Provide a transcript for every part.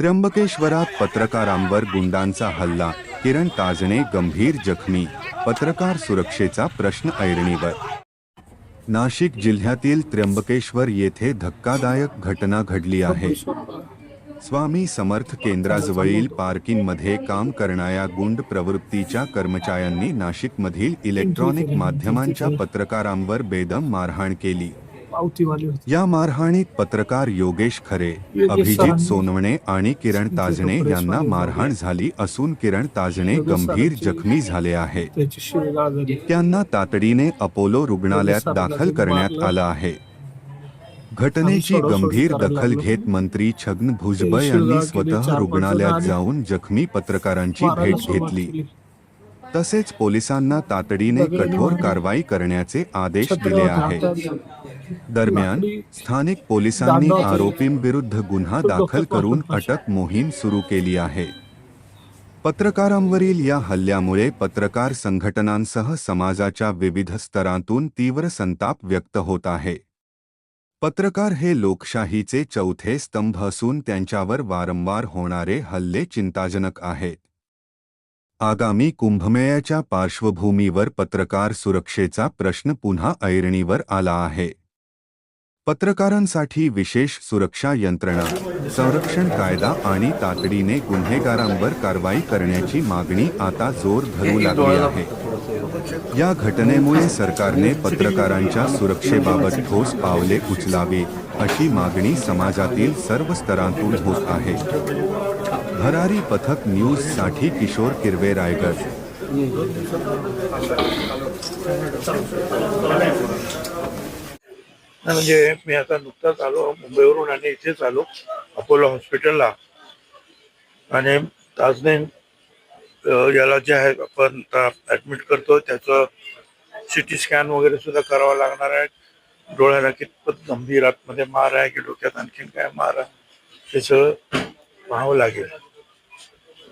त्र्यंबकेश्वरात पत्रकारांवर गुंडांचा हल्ला किरण ताजणे गंभीर जखमी पत्रकार सुरक्षेचा प्रश्न ऐरणीवर. नाशिक जिल्ह्यातील त्र्यंबकेश्वर येथे धक्कादायक घटना घडली आहे. स्वामी समर्थ केंद्राजवळील पार्किंगमध्ये काम करणाऱ्या गुंड प्रवृत्तीच्या कर्मचाऱ्यांनी नाशिकमधील इलेक्ट्रॉनिक माध्यमांच्या पत्रकारांवर बेदम मारहाण केली. पावतीवाले होते. या मारहाणीत पत्रकार योगेश खरे अभिजित सोनवणे आणि किरण ताजणे यांना मारहाण झाली. असून किरण ताजणे गंभीर जखमी झाले आहेत. त्याची शिवेगाळ झाली त्यांना तातडीने अपोलो रुग्णालयात दाखल करण्यात आलं आहे. घटनेची गंभीर दखल घेत मंत्री छगन भुजबळ यांनी स्वतः रुग्णालयात जाऊन जखमी पत्रकारांची भेट घेतली. तसेच पोलिसांना तातडीने कठोर कारवाई करण्याचे आदेश दिले आहेत. दरम्यान स्थानिक पोलिसांनी आरोपींविरुद्ध गुन्हा दाखल करून अटक मोहीम सुरू केली आहे. पत्रकारांवरील या हल्ल्यामुळे पत्रकार संघटनांसह समाजाच्या विविध स्तरातून तीव्र संताप व्यक्त होत आहे. पत्रकार हे लोकशाहीचे चौथे स्तंभ असून त्यांच्यावर वारंवार होणारे हल्ले चिंताजनक आहेत. आगामी कुंभमेळ्याच्या पार्श्वभूमीवर पत्रकार सुरक्षेचा प्रश्न पुन्हा ऐरणीवर आला आहे. पत्रकारांसाठी विशेष सुरक्षा यंत्रणा संरक्षण कायदा आणि तातडीने गुन्हेगारांवर कारवाई करण्याची मागणी आता जोर धरू लागली आहे. या घटनेमुळे सरकारने पत्रकारांच्या सुरक्षेबाबत ठोस पावले उचलावी अशी मागणी समाजातील सर्व स्तरांतून होत आहे. भरारी पथक न्यूजसाठी किशोर किरवे रायगड. म्हणजे मी आता नुकताच आलो मुंबईवरून आणि इथेच आलो अपोलो हॉस्पिटलला. आणि ताजने याला जे आहे आपण ऍडमिट करतो त्याचं सिटी स्कॅन वगैरे सुद्धा करावं लागणार आहे. डोळ्याला कितपत गंभीर आतमध्ये मार आहे की डोक्यात आणखीन काय मार आहे हे सगळं पाहावं लागेल.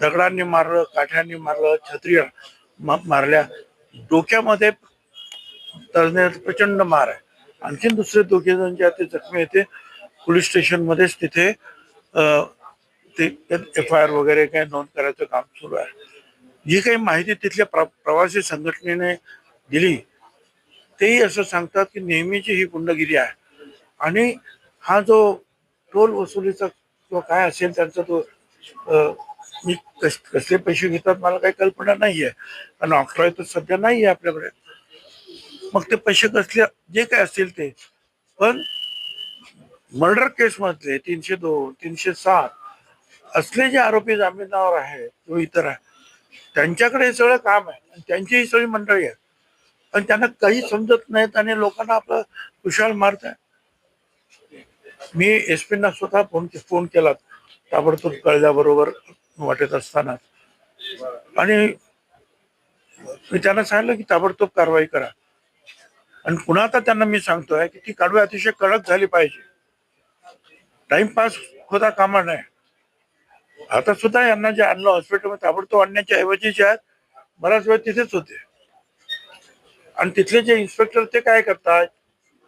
दगडांनी मारलं काठ्यांनी मारलं छत्री मारल्या. डोक्यामध्ये तज्ञ प्रचंड मार आहे. आणखीन दुसरे दोघे जण जे आहेत ते जखमी येते पोलीस स्टेशनमध्येच तिथे अं, ते एफ आय आर वगैरे काही नोंद करायचं काम सुरू आहे. जी काही माहिती तिथल्या प्र प्रवासी संघटनेने दिली तेही असं सांगतात की नेहमीची ही गुंडगिरी आहे. आणि हा जो टोल वसुलीचा किंवा काय असेल त्यांचा तो मी कस कसले पैसे घेतात मला काही कल्पना नाही आहे आणि ऑक्ट्रॉय तर सध्या नाही आहे आपल्याकडे. मग ते पैसे कसले जे काय असतील ते. पण मर्डर केस मधले तीनशे दोन तीनशे सात असले जे आरोपी जामिनावर आहेत किंवा इतर आहे त्यांच्याकडे हे सगळं काम आहे. आणि त्यांची ही सगळी मंडळी आहे. पण त्यांना काही समजत नाहीत आणि लोकांना आपलं कुशाल मारत आहे. मी एस पीना स्वतः फोन फोन केला. ताबडतोब कळल्याबरोबर वाटत असताना. आणि मी त्यांना सांगितलं की ताबडतोब कारवाई करा. आणि पुन्हा आता त्यांना मी सांगतोय की ती कारवाई अतिशय कडक झाली पाहिजे. टाइमपास होता कामा नये. आता सुद्धा यांना जे आणलं हॉस्पिटलमध्ये ताबडतोब आणण्याच्या ऐवजी जे आहेत बराच वेळ तिथेच होते. आणि तिथले जे इन्स्पेक्टर ते काय करतात?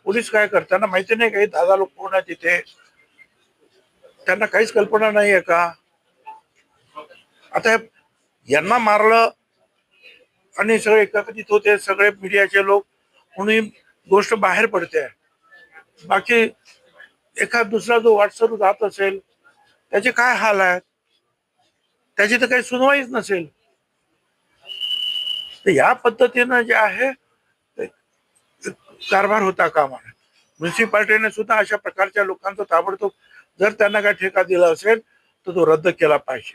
पोलीस काय करताना माहिती नाही काही दहा लोक कोण आहे तिथे त्यांना काहीच कल्पना नाही आहे का? आता यांना मारलं आणि सगळे एकत्रित होते सगळे मीडियाचे लोक म्हणून ही गोष्ट बाहेर पडते. बाकी एखाद दुसरा जो व्हॉट्सअप जात असेल त्याचे काय हाल आहेत? त्याची तर काही सुनवाईच नसेल. तर या पद्धतीनं जे आहे कारभार होता कामा म्युन्सिपाल्टीने सुद्धा अशा प्रकारच्या लोकांचा ताबडतोब जर त्यांना काय ठेका दिला असेल तर तो रद्द केला पाहिजे.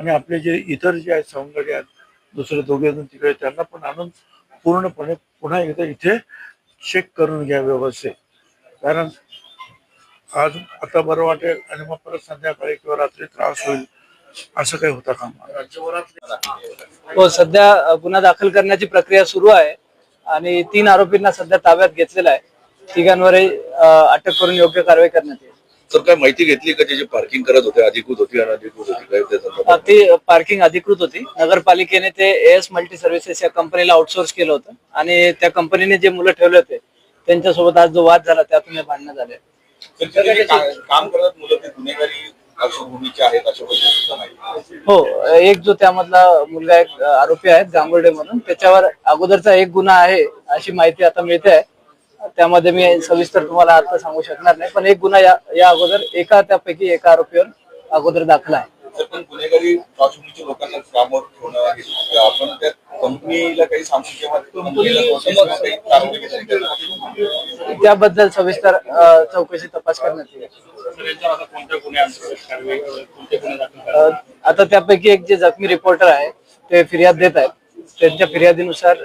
आणि आपले जे इतर जे आहेत सवंगडी आहेत दुसरे दोघे जण तिकडे त्यांना पण आणून पूर्णपणे पुन्हा एकदा इथे चेक करून घ्या व्यवस्थित. कारण आज आता बरं वाटेल आणि मग परत संध्याकाळी किंवा रात्री त्रास होईल असं काही होता का हो सध्या गुन्हा दाखल करण्याची प्रक्रिया सुरू आहे आणि तीन आरोपींना सध्या ताब्यात घेतलेला आहे. तिघांवरही अटक करून योग्य कारवाई करण्यात येईल. सर काय माहिती घेतली का जे पार्किंग करत होते अधिकृत होती अनधिकृत होती काय ती पार्किंग अधिकृत होती. नगरपालिकेने ते एस मल्टी सर्व्हिसेस या कंपनीला आउटसोर्स केलं होतं. आणि त्या कंपनीने जे मुलं ठेवले होते त्यांच्यासोबत आज जो वाद झाला त्यातून हे भांडणं झाले. काम करत मुलं ते गुन्हेगारी हो एक जो त्यामधला मुलगा एक आरोपी आहे गांगुर्डे म्हणून त्याच्यावर अगोदरचा एक गुन्हा आहे अशी माहिती आता मिळते आहे. त्यामध्ये मी सविस्तर तुम्हाला आता सांगू शकणार नाही पण एक गुन्हा या या अगोदर एका त्यापैकी एका आरोपीवर अगोदर दाखला आहे. तर पण गुन्हेगारी पार्श्वभूमीच्या लोकांना कामावर ठेवणं आहे. तर आपण त्या कंपनीला काही सांगू किंवा कंपनीला notice किंवा काही कारवाई केली का? त्याबद्दल सविस्तर चौकशी तपास करण्यात येईल. आता त्यापैकी एक जे जखमी रिपोर्टर आहे ते फिर्याद देत आहेत. त्यांच्या फिर्यादीनुसार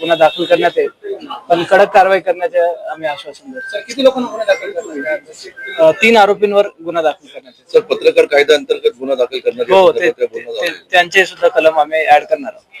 गुन्हा दाखल करण्यात येईल. पण कडक कारवाई करण्याचे आम्ही आश्वासन देतो. किती लोकांना गुन्हे दाखल अ, तीन आरोपींवर गुन्हा दाखल करण्यात येईल. सर पत्रकार कायदा अंतर्गत गुन्हा दाखल करण्यात हो ते ते- झालं. त्यांचे सुद्धा कलम आम्ही ऍड करणार आहोत.